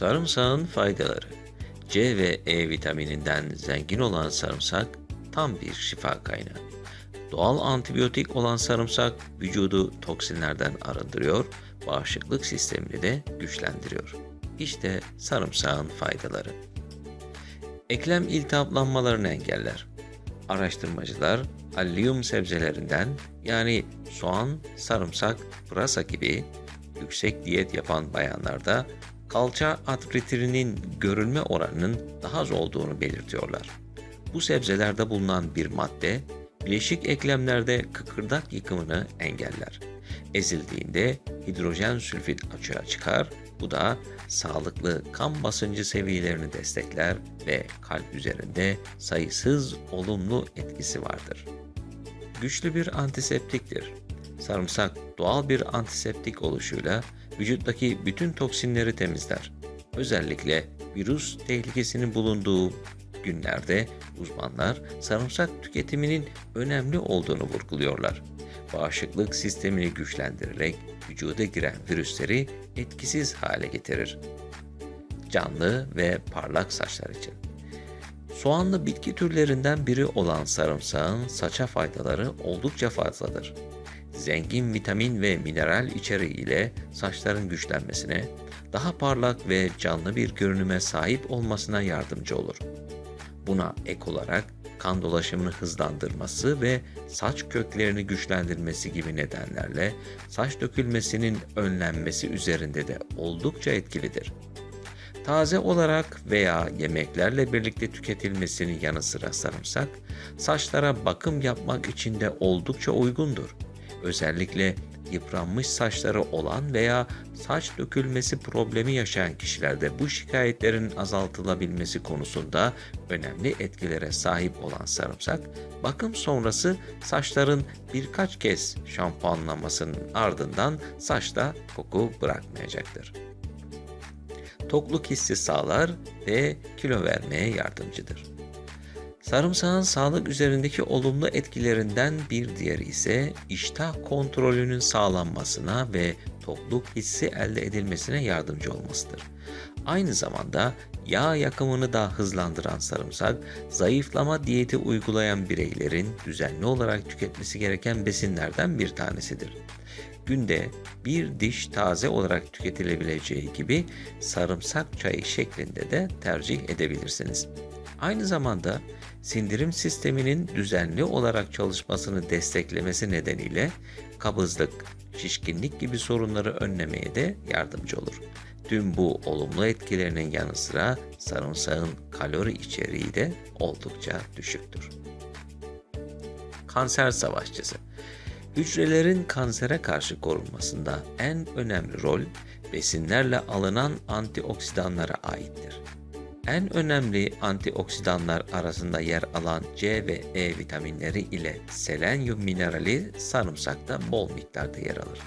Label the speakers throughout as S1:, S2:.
S1: Sarımsağın faydaları C ve E vitamininden zengin olan sarımsak tam bir şifa kaynağı. Doğal antibiyotik olan sarımsak vücudu toksinlerden arındırıyor, bağışıklık sistemini de güçlendiriyor. İşte sarımsağın faydaları. Eklem iltihaplanmalarını engeller. Araştırmacılar allium sebzelerinden yani soğan, sarımsak, pırasa gibi yüksek diyet yapan bayanlarda kalça artritinin görülme oranının daha az olduğunu belirtiyorlar. Bu sebzelerde bulunan bir madde bileşik eklemlerde kıkırdak yıkımını engeller. Ezildiğinde hidrojen sülfit açığa çıkar. Bu da sağlıklı kan basıncı seviyelerini destekler ve kalp üzerinde sayısız olumlu etkisi vardır. Güçlü bir antiseptiktir. Sarımsak doğal bir antiseptik oluşuyla vücuttaki bütün toksinleri temizler. Özellikle virüs tehlikesinin bulunduğu günlerde uzmanlar sarımsak tüketiminin önemli olduğunu vurguluyorlar. Bağışıklık sistemini güçlendirerek vücuda giren virüsleri etkisiz hale getirir. Canlı ve parlak saçlar için. Soğanlı bitki türlerinden biri olan sarımsağın saça faydaları oldukça fazladır. Zengin vitamin ve mineral içeriğiyle saçların güçlenmesine, daha parlak ve canlı bir görünüme sahip olmasına yardımcı olur. Buna ek olarak kan dolaşımını hızlandırması ve saç köklerini güçlendirmesi gibi nedenlerle saç dökülmesinin önlenmesi üzerinde de oldukça etkilidir. Taze olarak veya yemeklerle birlikte tüketilmesinin yanı sıra sarımsak, saçlara bakım yapmak için de oldukça uygundur. Özellikle yıpranmış saçları olan veya saç dökülmesi problemi yaşayan kişilerde bu şikayetlerin azaltılabilmesi konusunda önemli etkilere sahip olan sarımsak, bakım sonrası saçların birkaç kez şampuanlamasının ardından saçta koku bırakmayacaktır. Tokluk hissi sağlar ve kilo vermeye yardımcıdır. Sarımsağın sağlık üzerindeki olumlu etkilerinden bir diğeri ise iştah kontrolünün sağlanmasına ve tokluk hissi elde edilmesine yardımcı olmasıdır. Aynı zamanda yağ yakımını da hızlandıran sarımsak, zayıflama diyeti uygulayan bireylerin düzenli olarak tüketmesi gereken besinlerden bir tanesidir. Günde bir diş taze olarak tüketilebileceği gibi sarımsak çayı şeklinde de tercih edebilirsiniz. Aynı zamanda sindirim sisteminin düzenli olarak çalışmasını desteklemesi nedeniyle kabızlık, şişkinlik gibi sorunları önlemeye de yardımcı olur. Tüm bu olumlu etkilerinin yanı sıra sarımsağın kalori içeriği de oldukça düşüktür. Kanser savaşçısı Hücrelerin kansere karşı korunmasında en önemli rol besinlerle alınan antioksidanlara aittir. En önemli antioksidanlar arasında yer alan C ve E vitaminleri ile selenyum minerali sarımsakta bol miktarda yer alır.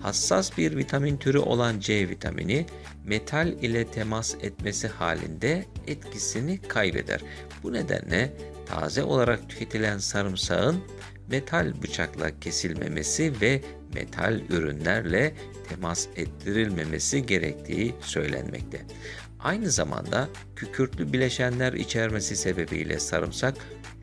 S1: Hassas bir vitamin türü olan C vitamini metal ile temas etmesi halinde etkisini kaybeder. Bu nedenle taze olarak tüketilen sarımsağın metal bıçakla kesilmemesi ve metal ürünlerle temas ettirilmemesi gerektiği söylenmekte. Aynı zamanda kükürtlü bileşenler içermesi sebebiyle sarımsak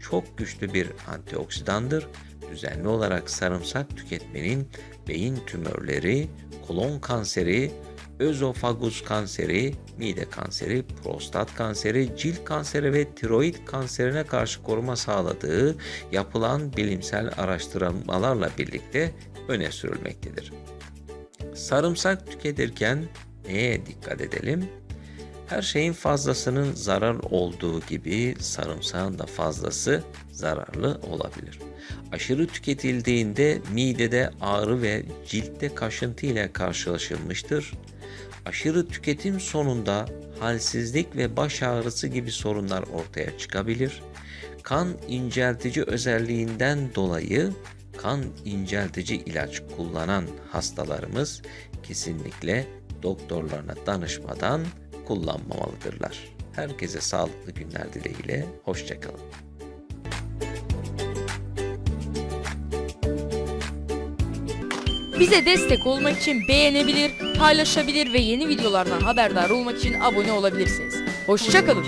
S1: çok güçlü bir antioksidandır. Düzenli olarak sarımsak tüketmenin beyin tümörleri, kolon kanseri, özofagus kanseri, mide kanseri, prostat kanseri, cilt kanseri ve tiroid kanserine karşı koruma sağladığı yapılan bilimsel araştırmalarla birlikte öne sürülmektedir. Sarımsak tüketirken neye dikkat edelim? Her şeyin fazlasının zarar olduğu gibi sarımsağın da fazlası zararlı olabilir. Aşırı tüketildiğinde midede ağrı ve ciltte kaşıntı ile karşılaşılmıştır. Aşırı tüketim sonunda halsizlik ve baş ağrısı gibi sorunlar ortaya çıkabilir. Kan inceltici özelliğinden dolayı kan inceltici ilaç kullanan hastalarımız kesinlikle doktorlarına danışmadan kullanmamalıdırlar. Herkese sağlıklı günler dileğiyle, hoşçakalın.
S2: Bize destek olmak için beğenebilir, paylaşabilir ve yeni videolardan haberdar olmak için abone olabilirsiniz. Hoşçakalın.